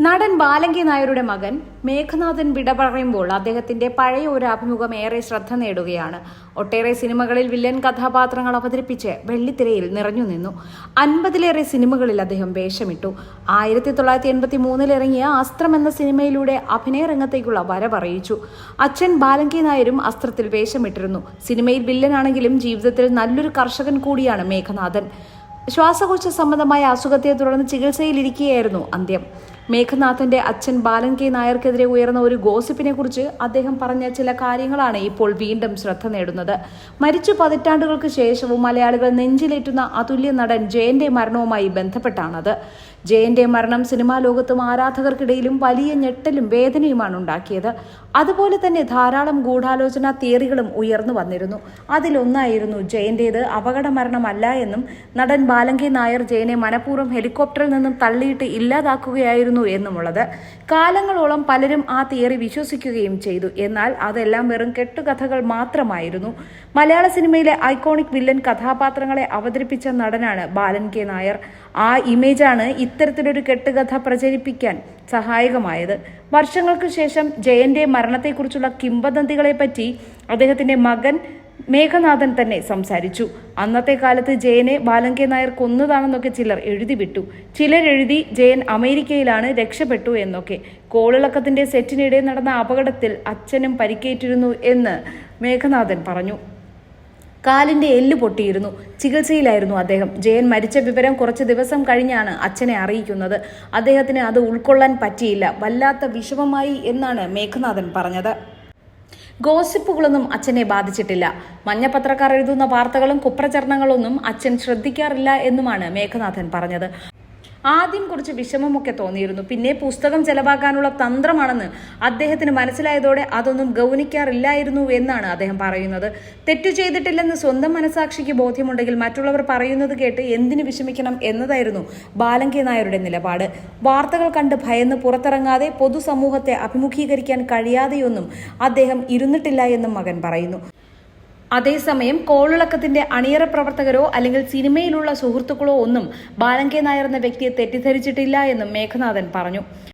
നടൻ ബാലങ്കി നായരുടെ മകൻ മേഘനാഥൻ വിട പറയുമ്പോൾ അദ്ദേഹത്തിന്റെ പഴയ ഒരു അഭിമുഖം ഏറെ ശ്രദ്ധ നേടുകയാണ്. ഒട്ടേറെ സിനിമകളിൽ വില്ലൻ കഥാപാത്രങ്ങൾ അവതരിപ്പിച്ച് വെള്ളിത്തിരയിൽ നിറഞ്ഞു നിന്നു. അൻപതിലേറെ സിനിമകളിൽ അദ്ദേഹം വേഷമിട്ടു. ആയിരത്തി തൊള്ളായിരത്തി എൺപത്തി മൂന്നിൽ ഇറങ്ങിയ അസ്ത്രം എന്ന സിനിമയിലൂടെ അഭിനയ രംഗത്തേക്കുള്ള വരവറിയിച്ചു അച്ഛൻ ബാലങ്കി നായരും അസ്ത്രത്തിൽ വേഷമിട്ടിരുന്നു. സിനിമയിൽ വില്ലനാണെങ്കിലും ജീവിതത്തിൽ നല്ലൊരു കർഷകൻ കൂടിയാണ് മേഘനാഥൻ. ശ്വാസകോശ സംബന്ധമായ അസുഖത്തെ തുടർന്ന് ചികിത്സയിലിരിക്കുകയായിരുന്നു അന്ത്യം. മേഘനാഥന്റെ അച്ഛൻ ബാലൻ കെ നായർക്കെതിരെ ഉയർന്ന ഒരു ഗോസിപ്പിനെ കുറിച്ച് അദ്ദേഹം പറഞ്ഞ ചില കാര്യങ്ങളാണ് ഇപ്പോൾ വീണ്ടും ശ്രദ്ധ നേടുന്നത്. മരിച്ചു പതിറ്റാണ്ടുകൾക്ക് ശേഷവും മലയാളികൾ നെഞ്ചിലേറ്റുന്ന അതുല്യ നടൻ ജയന്റെ മരണവുമായി ബന്ധപ്പെട്ടാണത്. ജയന്റെ മരണം സിനിമാ ലോകത്തും ആരാധകർക്കിടയിലും വലിയ ഞെട്ടലും വേദനയുമാണ് ഉണ്ടാക്കിയത്. അതുപോലെ തന്നെ ധാരാളം ഗൂഢാലോചന തിയറികളും ഉയർന്നു വന്നിരുന്നു. അതിലൊന്നായിരുന്നു ജയന്റേത് അപകട മരണമല്ല എന്നും നടൻ ബാലങ്കി നായർ ജയനെ മനഃപൂർവം ഹെലികോപ്റ്ററിൽ നിന്നും തള്ളിയിട്ട് ഇല്ലാതാക്കുകയായിരുന്നു എന്നുമുള്ളത്. കാലങ്ങളോളം പലരും ആ തിയറി വിശ്വസിക്കുകയും ചെയ്തു. എന്നാൽ അതെല്ലാം വെറും കെട്ടുകഥകൾ മാത്രമായിരുന്നു. മലയാള സിനിമയിലെ ഐക്കോണിക് വില്ലൻ കഥാപാത്രങ്ങളെ അവതരിപ്പിച്ച നടനാണ് ബാലൻ കെ നായർ. ആ ഇമേജാണ് ഇത്തരത്തിലൊരു കെട്ടുകഥ പ്രചരിപ്പിക്കാൻ സഹായകമായത്. വർഷങ്ങൾക്ക് ശേഷം ജയന്റെ മരണത്തെക്കുറിച്ചുള്ള കിംവദന്തികളെപ്പറ്റി അദ്ദേഹത്തിന്റെ മകൻ മേഘനാഥൻ തന്നെ സംസാരിച്ചു. അന്നത്തെ കാലത്ത് ജയനെ ബാലങ്കെ നായർ കൊന്നതാണെന്നൊക്കെ ചിലർ എഴുതിവിട്ടു. ചിലരെഴുതി ജയൻ അമേരിക്കയിലാണ് രക്ഷപ്പെട്ടു എന്നൊക്കെ. കോളിളക്കത്തിന്റെ സെറ്റിനിടെ നടന്ന അപകടത്തിൽ അച്ഛനും പരിക്കേറ്റിരുന്നു എന്ന് മേഘനാഥൻ പറഞ്ഞു. കാലിന്റെ എല്ല് പൊട്ടിയിരുന്നു. ചികിത്സയിലായിരുന്നു അദ്ദേഹം. ജയൻ മരിച്ച വിവരം കുറച്ച് ദിവസം കഴിഞ്ഞാണ് അച്ഛനെ അറിയിക്കുന്നത്. അദ്ദേഹത്തിന് അത് ഉൾക്കൊള്ളാൻ പറ്റിയില്ല. വല്ലാത്ത വിഷമമായി എന്നാണ് മേഘനാഥൻ പറഞ്ഞത്. ഗോസിപ്പുകളൊന്നും അച്ഛനെ ബാധിച്ചിട്ടില്ല. മഞ്ഞപത്രക്കാർ എഴുതുന്ന വാർത്തകളും കുപ്രചരണങ്ങളൊന്നും അച്ഛൻ ശ്രദ്ധിക്കാറില്ല എന്നുമാണ് മേഘനാഥൻ പറഞ്ഞത്. ആദ്യം കുറച്ച് വിഷമമൊക്കെ തോന്നിയിരുന്നു. പിന്നെ പുസ്തകം ചെലവാക്കാനുള്ള തന്ത്രമാണെന്ന് അദ്ദേഹത്തിന് മനസ്സിലായതോടെ അതൊന്നും ഗൗനിക്കാറില്ലായിരുന്നു എന്നാണ് അദ്ദേഹം പറയുന്നത്. തെറ്റു ചെയ്തിട്ടില്ലെന്ന് സ്വന്തം മനസാക്ഷിക്ക് ബോധ്യമുണ്ടെങ്കിൽ മറ്റുള്ളവർ പറയുന്നത് കേട്ട് എന്തിനു വിഷമിക്കണം എന്നതായിരുന്നു ബാലങ്കെ നായരുടെ നിലപാട്. വാർത്തകൾ കണ്ട് ഭയന്ന് പുറത്തിറങ്ങാതെ പൊതുസമൂഹത്തെ അഭിമുഖീകരിക്കാൻ കഴിയാതെയൊന്നും അദ്ദേഹം ഇരുന്നിട്ടില്ല എന്നും മകൻ പറയുന്നു. അതേസമയം കോളിളക്കത്തിന്റെ അണിയറ പ്രവർത്തകരോ അല്ലെങ്കിൽ സിനിമയിലുള്ള സുഹൃത്തുക്കളോ ഒന്നും ബാലങ്കെ നായർ എന്ന വ്യക്തിയെ തെറ്റിദ്ധരിച്ചിട്ടില്ല എന്നും മേഘനാഥൻ പറഞ്ഞു.